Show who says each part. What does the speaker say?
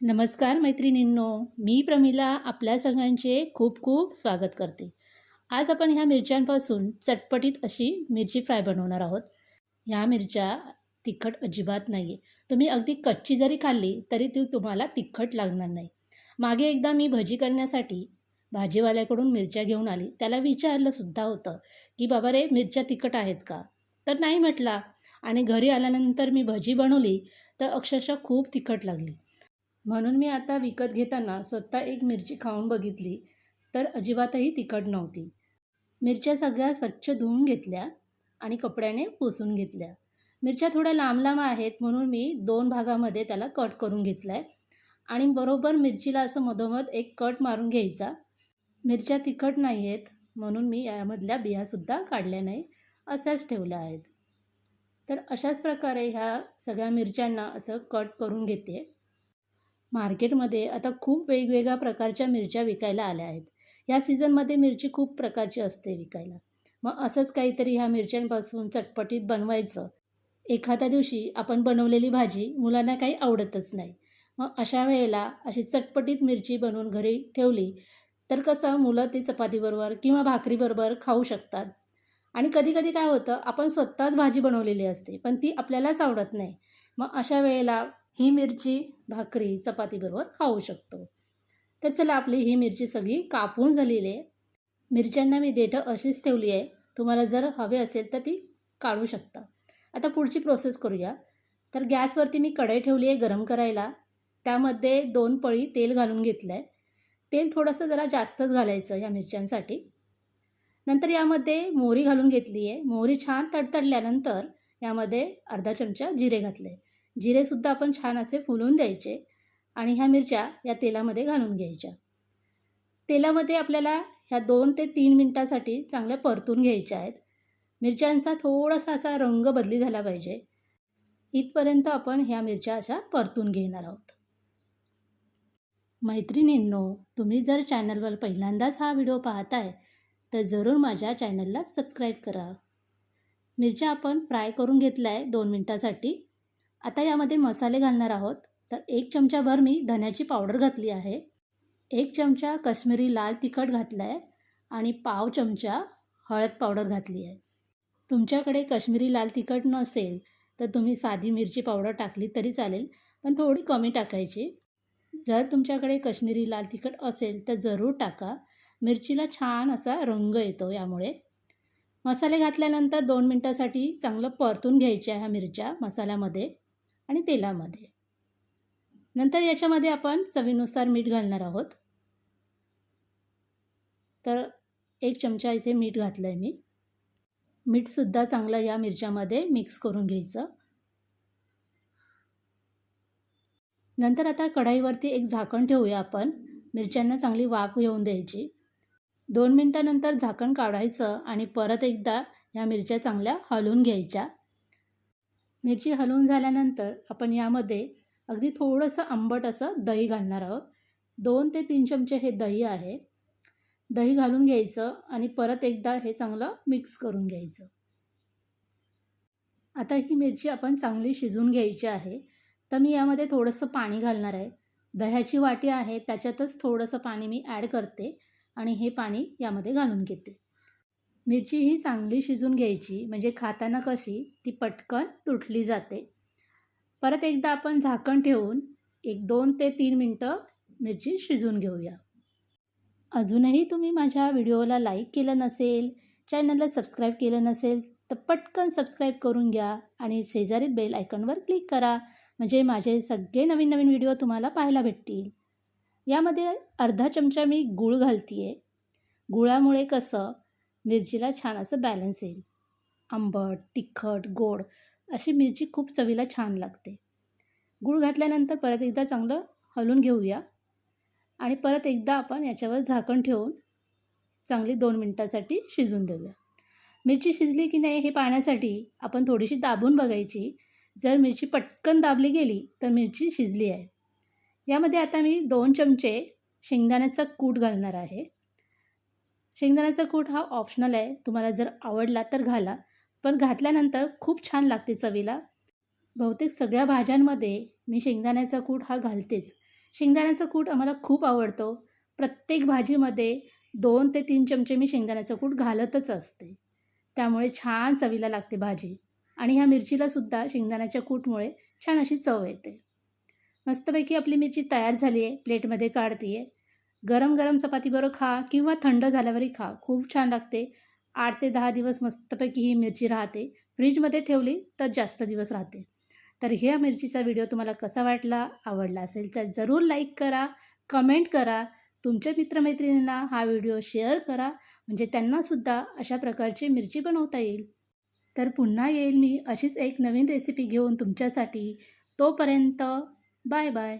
Speaker 1: नमस्कार मैत्रिणींनो मी प्रमिला आपल्या सगळ्यांचे खूप खूप स्वागत करते. आज आपण ह्या मिरच्यांपासून चटपटीत अशी मिरची फ्राय बनवणार आहोत. ह्या मिरच्या तिखट अजिबात नाही आहे तुम्ही अगदी कच्ची जरी खाल्ली तरी ती तुम्हाला तिखट लागणार नाही. मागे एकदा मी भजी करण्यासाठी भाजीवाल्याकडून मिरच्या घेऊन आली. त्याला विचारलंसुद्धा होतं की बाबा रे मिरच्या तिखट आहेत का? तर नाही म्हटला. आणि घरी आल्यानंतर मी भजी बनवली तर अक्षरशः खूप तिखट लागली. म्हणून मी आता विकत घेताना स्वतः एक मिरची खाऊन बघितली तर अजिबातही तिखट नव्हती. मिरच्या सगळ्या स्वच्छ धुवून घेतल्या आणि कपड्याने पुसून घेतल्या. मिरच्या थोड्या लांब लांब आहेत म्हणून मी दोन भागामध्ये त्याला कट करून घेतला आहे आणि बरोबर मिरचीला असं मधोमध एक कट मारून घ्यायचा. मिरच्या तिखट नाही आहेत म्हणून मी यामधल्या बियासुद्धा काढल्या नाही अशाच ठेवल्या आहेत. तर अशाच प्रकारे ह्या सगळ्या मिरच्यांना असं कट करून घेते. मार्केटमध्ये आता खूप वेगवेगळ्या प्रकारच्या मिरच्या विकायला आल्या आहेत. या सीझनमध्ये मिरची खूप प्रकारची असते विकायला. मग असंच काहीतरी ह्या मिरच्यांपासून चटपटीत बनवायचं. एखाद्या दिवशी आपण बनवलेली भाजी मुलांना काही आवडतच नाही. मग अशा वेळेला अशी चटपटीत मिरची बनवून घरी ठेवली तर कसं मुलं ती चपातीबरोबर किंवा भाकरीबरोबर खाऊ शकतात? आणि कधीकधी काय होतं आपण स्वतःच भाजी बनवलेली असते पण ती आपल्यालाच आवडत नाही. मग अशा वेळेला ही मिरची भाकरी चपातीबरोबर खाऊ शकतो. तर चला आपली ही मिरची सगळी कापून झालेली आहे. मिरच्यांना मी देठं अशीच ठेवली आहे. तुम्हाला जर हवे असेल तर ती काढू शकता. आता पुढची प्रोसेस करूया. तर गॅसवरती मी कढई ठेवली आहे गरम करायला. त्यामध्ये दोन पळी तेल घालून घेतलं आहे तेल थोडंसं जरा जास्तच घालायचं या मिरच्यांसाठी. नंतर यामध्ये मोहरी घालून घेतली आहे. मोहरी छान तडतडल्यानंतर यामध्ये अर्धा चमचा जिरे घातले. जिरेसुद्धा आपण छान असे फुलवून द्यायचे आणि ह्या मिरच्या या तेलामध्ये घालून घ्यायच्या. तेलामध्ये आपल्याला ह्या दोन ते तीन मिनटासाठी चांगल्या परतून घ्यायच्या आहेत. मिरच्यांचा थोडासा असा रंग बदली झाला पाहिजे. इथपर्यंत आपण ह्या मिरच्या अशा परतून घेणार आहोत. मैत्रिणींनो तुम्ही जर चॅनलवर पहिल्यांदाच हा व्हिडिओ पाहताय तर जरूर माझ्या चॅनलला सबस्क्राईब करा. मिरच्या आपण फ्राय करून घेतल्या आहे दोन मिनटासाठी. आता यामध्ये मसाले घालणार आहोत. तर एक चमचाभर मी धन्याची पावडर घातली आहे. एक चमचा कश्मीरी लाल तिखट घातला आहे आणि पाव चमचा हळद पावडर घातली आहे. तुमच्याकडे कश्मीरी लाल तिखट नसेल तर तुम्ही साधी मिरची पावडर टाकली तरी चालेल पण थोडी कमी टाकायची. जर तुमच्याकडे कश्मीरी लाल तिखट असेल तर जरूर टाका. मिरचीला छान असा रंग येतो यामुळे. मसाले घातल्यानंतर दोन मिनटासाठी चांगलं परतून घ्यायच्या ह्या मिरच्या मसाल्यामध्ये. आणि तेलामध्ये. नंतर याच्यामध्ये आपण चवीनुसार मीठ घालणार आहोत. तर एक चमचा इथे मीठ घातलं आहे मी मीठसुद्धा चांगलं या मिरच्यामध्ये मिक्स करून घ्यायचं. नंतर आता कढाईवरती एक झाकण ठेवूया आपण. मिरच्यांना चांगली वाफ येऊन द्यायची. दोन मिनटानंतर झाकण काढायचं आणि परत एकदा ह्या मिरच्या चांगल्या हलवून घ्यायच्या. मिरची हलवून झाल्यानंतर आपण यामध्ये अगदी थोडंसं आंबट असं दही घालणार आहोत. दोन ते तीन चमचे हे दही आहे. दही घालून घ्यायचं आणि परत एकदा हे चांगलं मिक्स करून घ्यायचं. आता ही मिरची आपण चांगली शिजवून घ्यायची आहे. तर मी यामध्ये थोडंसं पाणी घालणार आहे. दह्याची वाटी आहे त्याच्यातच थोडंसं पाणी मी ॲड करते आणि हे पाणी यामध्ये घालून घेते. मिरची ही चांगली शिजून घ्यायची म्हणजे खाताना कशी ती पटकन तुटली जाते. परत एकदा आपण झाकण ठेवून एक दोन ते तीन मिनटं मिरची शिजून घेऊया. अजूनही तुम्ही माझ्या व्हिडिओला लाईक केलं नसेल चॅनलला सबस्क्राईब केलं नसेल तर पटकन सबस्क्राईब करून घ्या आणि शेजारी बेल आयकॉनवर क्लिक करा म्हणजे माझे सगळे नवीन नवीन व्हिडिओ तुम्हाला पाहायला भेटतील. यामध्ये अर्धा चमचा मी गूळ घालते आहे गुळामुळे कसं मिरचीला छान असं बॅलन्स येईल. आंबट तिखट गोड अशी मिरची खूप चवीला छान लागते. गूळ घातल्यानंतर परत एकदा चांगलं हलवून घेऊया. आणि परत एकदा आपण याच्यावर झाकण ठेवून चांगली दोन मिनटासाठी शिजून देऊया. मिरची शिजली की नाही हे पाहण्यासाठी आपण थोडीशी दाबून बघायची. जर मिरची पटकन दाबली गेली तर मिरची शिजली आहे. यामध्ये आता मी दोन चमचे शेंगदाण्याचा कूट घालणार आहे. शेंगदाण्याचा कूट हा ऑप्शनल आहे. तुम्हाला जर आवडला तर घाला. पण घातल्यानंतर खूप छान लागते चवीला. बहुतेक सगळ्या भाज्यांमध्ये मी शेंगदाण्याचा कूट हा घालतेच. शेंगदाण्याचं कूट आम्हाला खूप आवडतो. प्रत्येक भाजीमध्ये दोन ते तीन चमचे मी शेंगदाण्याचं कूट घालतच असते. त्यामुळे छान चवीला लागते भाजी. आणि ह्या मिरचीलासुद्धा शेंगदाण्याच्या कूटमुळे छान अशी चव येते. मस्तपैकी आपली मिरची तयार झाली आहे. प्लेटमध्ये काढते आहे गरम गरम चपातीबरोबर खा किंवा थंड झाल्यावरही खा. खूप छान लागते. आठ ते दहा दिवस मस्तपैकी ही मिरची राहते. फ्रीजमध्ये ठेवली तर जास्त दिवस राहते. तर ह्या मिरचीचा व्हिडिओ तुम्हाला कसा वाटला आवडला असेल तर जरूर लाईक करा कमेंट करा. तुमच्या मित्रमैत्रिणींना हा व्हिडिओ शेअर करा. म्हणजे त्यांनासुद्धा अशा प्रकारची मिरची बनवता येईल. तर पुन्हा येईल मी अशीच एक नवीन रेसिपी घेऊन तुमच्यासाठी. तोपर्यंत बाय बाय